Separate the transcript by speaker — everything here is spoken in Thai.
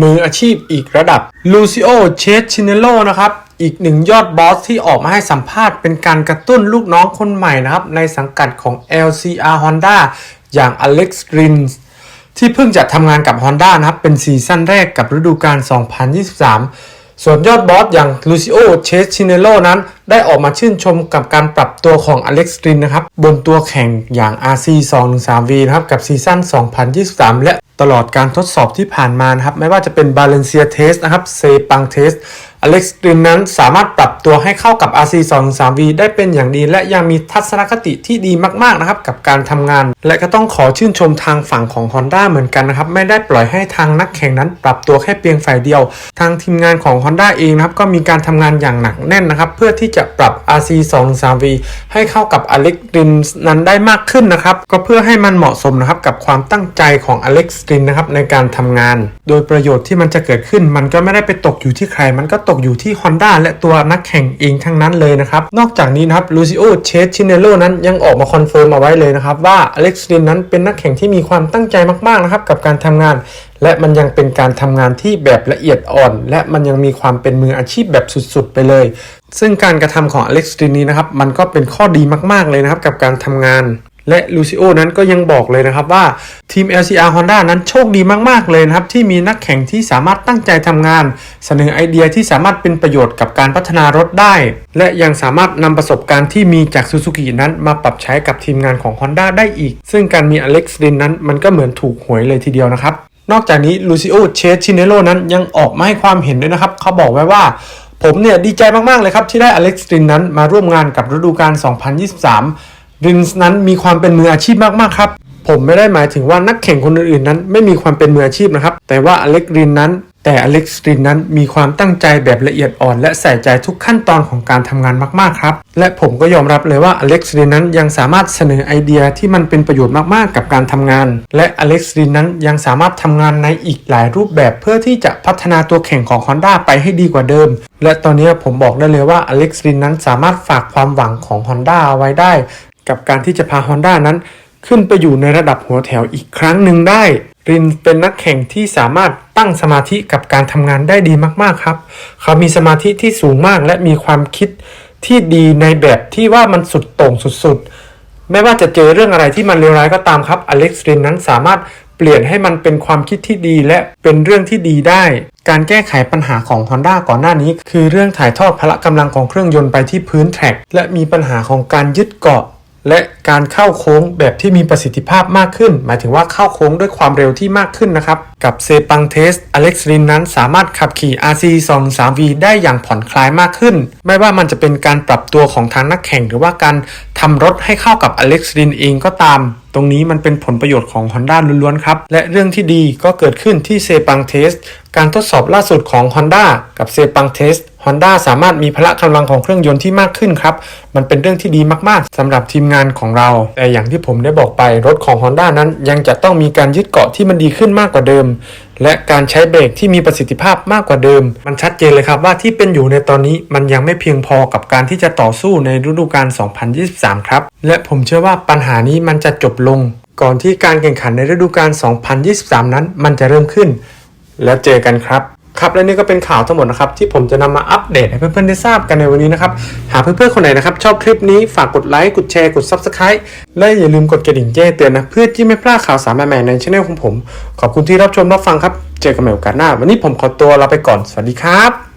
Speaker 1: มืออาชีพอีกระดับลูซิโอเชสชินเนโลนะครับอีกหนึ่งยอดบอสที่ออกมาให้สัมภาษณ์เป็นการกระตุ้นลูกน้องคนใหม่นะครับ ในสังกัดของ LCR Honda อย่าง Alex Rins ที่เพิ่งจะทำงานกับ Honda นะครับ เป็นซีซั่นแรกกับฤดูกาล 2023 ส่วนยอดบอสอย่างลูซิโอเชสชินเนโลนั้น ได้ออกมาชื่นชมกับการปรับตัวของอเล็กซ์รินนะครับ บนตัวแข่งอย่าง RC 213V นะครับ กับซีซั่น 2023 และ ตลอดการทดสอบที่ผ่านมานะครับ ไม่ว่าจะเป็นบาเลนเซียเทสนะครับเซปังเทส อเล็กซ์รินนั้นสามารถปรับตัวให้เข้ากับ RC 213V ได้เป็นอย่างดี และยังมีทัศนคติที่ดีมากๆนะครับกับการทำงาน และก็ต้องขอชื่นชมทางฝั่งของ Honda เหมือนกันนะครับ ไม่ได้ปล่อยให้ทางนักแข่งนั้น ปรับตัวแค่เพียงฝ่ายเดียว ทางทีมงานของ Honda เองนะครับก็มีการทำงานอย่างหนักแน่นนะครับเพื่อที่จะปรับ RC 213V ให้เข้ากับ Alex Rin นั้นได้มากขึ้นนะครับก็เพื่อให้มันเหมาะสมนะครับกับความตั้งใจของ Alex Rin นะครับในการทำงาน โดยประโยชน์ที่มันจะเกิดขึ้น มันก็ไม่ได้ไปตกอยู่ที่ใครมันก็ตกอยู่ที่ Honda และตัวนักแข่งเองทั้งนั้นเลยนะครับ นอกจากนี้นะครับ Lucio c h e c h i n e l l o นั้นยังออกมาคอนเฟิร์มเอาไว้เลยนะครับ ว่า Alex Rin นั้นเป็นนักแข่งที่มีความตั้งใจมากๆนะครับกับการทำงาน และมันยังเป็นการทำงานที่แบบละเอียดอ่อน และมันยังมีความเป็นมืออาชีพแบบสุดๆ ไปเลย ซึ่งการกระทำของอเล็กซ์ตรีนี้นะครับมันก็เป็นข้อดีมากๆเลยนะครับกับการทำงาน และลูซิโอนั้นก็ยังบอกเลยนะครับว่าทีม LCR Honda นั้นโชคดีมาก ๆ เลยนะครับ ที่มีนักแข่งที่สามารถตั้งใจทำงาน เสนอไอเดียที่สามารถเป็นประโยชน์กับการพัฒนารถได้ และยังสามารถนำประสบการณ์ที่มีจากซูซูกินั้นมาปรับใช้กับทีมงานของ Honda ได้อีก ซึ่งการมีอเล็กซ์รินนั้นมันก็เหมือนถูกหวยเลยทีเดียวนะครับ นอกจากนี้ลูซิโอเชสชินเนโลนั้นยังออกมาให้ความเห็นด้วยนะครับเขาบอกไว้ว่าผมเนี่ยดีใจมากๆเลยครับที่ได้อเล็กซ์รินนั้นมาร่วมงานกับฤดูกาล2023 รินส์นั้นมีความเป็นมืออาชีพมากๆครับ ผมไม่ได้หมายถึงว่านักแข่งคนอื่นๆนั้น ไม่มีความเป็นมืออาชีพนะครับ แต่ว่าอเล็กซ์รินนั้น แต่อเล็กซ์รินนั้นมีความตั้งใจแบบละเอียดอ่อน และใส่ใจทุกขั้นตอนของการทำงานมากๆครับ และผมก็ยอมรับเลยว่าอเล็กซ์รินนั้นยังสามารถเสนอไอเดียที่มันเป็นประโยชน์มากๆกับการทำงาน และอเล็กซ์รินนั้นยังสามารถทำงานในอีกหลายรูปแบบเพื่อที่จะพัฒนาตัวแข่งของ Honda ไปให้ดีกว่าเดิม และตอนนี้ผมบอกได้เลยว่าอเล็กซ์รินนั้นสามารถฝากความหวังของ Honda เอาไว้ได้ กับการที่จะพา Honda นั้น ขึ้นไปอยู่ในระดับหัวแถวอีกครั้งหนึ่งได้ รินเป็นนักแข่งที่สามารถตั้งสมาธิกับการทำงานได้ดีมากๆครับ เขามีสมาธิที่สูงมากและมีความคิดที่ดีในแบบที่ว่ามันสุดโต่งสุดๆ ไม่ว่าจะเจอเรื่องอะไรที่มันเลวร้ายก็ตามครับอเล็กซ์รินนั้นสามารถเปลี่ยนให้มันเป็นความคิดที่ดีและเป็นเรื่องที่ดีได้ การแก้ไขปัญหาของ Honda ก่อนหน้านี้ คือเรื่องถ่ายทอดพละกำลังของเครื่องยนต์ไปที่พื้นแทร็กและมีปัญหาของการยึดเกาะ และการเข้าโค้งแบบที่มีประสิทธิภาพมากขึ้น หมายถึงว่าเข้าโค้งด้วยความเร็วที่มากขึ้นนะครับ กับเซปังเทสอเล็กซ์รินนั้นสามารถขับขี่ RC 2 3 V ได้อย่างผ่อนคลายมากขึ้น ไม่ว่ามันจะเป็นการปรับตัวของทางนักแข่ง หรือว่าการทำรถให้เข้ากับอเล็กซ์รินเองก็ตาม ตรงนี้มันเป็นผลประโยชน์ของ Honda ล้วนๆครับ และเรื่องที่ดีก็เกิดขึ้นที่เซปังเทสการทดสอบล่าสุดของ Honda กับเซปังเทส Honda สามารถมีพละกำลังของเครื่องยนต์ที่มากขึ้นครับ มันเป็นเรื่องที่ดีมากๆสำหรับทีมงานของเรา แต่อย่างที่ผมได้บอกไปรถของ Honda นั้นยังจะต้องมีการยึดเกาะที่มันดีขึ้นมากกว่าเดิม และการใช้เบรกที่มีประสิทธิภาพมากกว่าเดิม มันชัดเจนเลยครับว่าที่เป็นอยู่ในตอนนี้มันยังไม่เพียงพอกับการที่จะต่อสู้ในฤดูกาล 2023 ครับ และผมเชื่อว่าปัญหานี้มันจะจบลง ก่อนที่การแข่งขันในฤดูกาล 2023 นั้น มันจะเริ่มขึ้น แล้วเจอกันครับ ครับและนี่ก็เป็นข่าวทั้งหมดนะครับที่ผมจะนำมาอัปเดตให้เพื่อนๆได้ทราบกันในวันนี้นะครับหากเพื่อนๆคนไหนนะครับชอบคลิปนี้ฝากกดไลค์กดแชร์กด Subscribe และอย่าลืมกดกระดิ่งแจ้งเตือนนะเพื่อที่ไม่พลาดข่าวสารใหม่ๆในช่องของผม ขอบคุณที่รับชมรับฟังครับ เจอกันใหม่โอกาสหน้า วันนี้ผมขอตัวลาไปก่อนสวัสดีครับ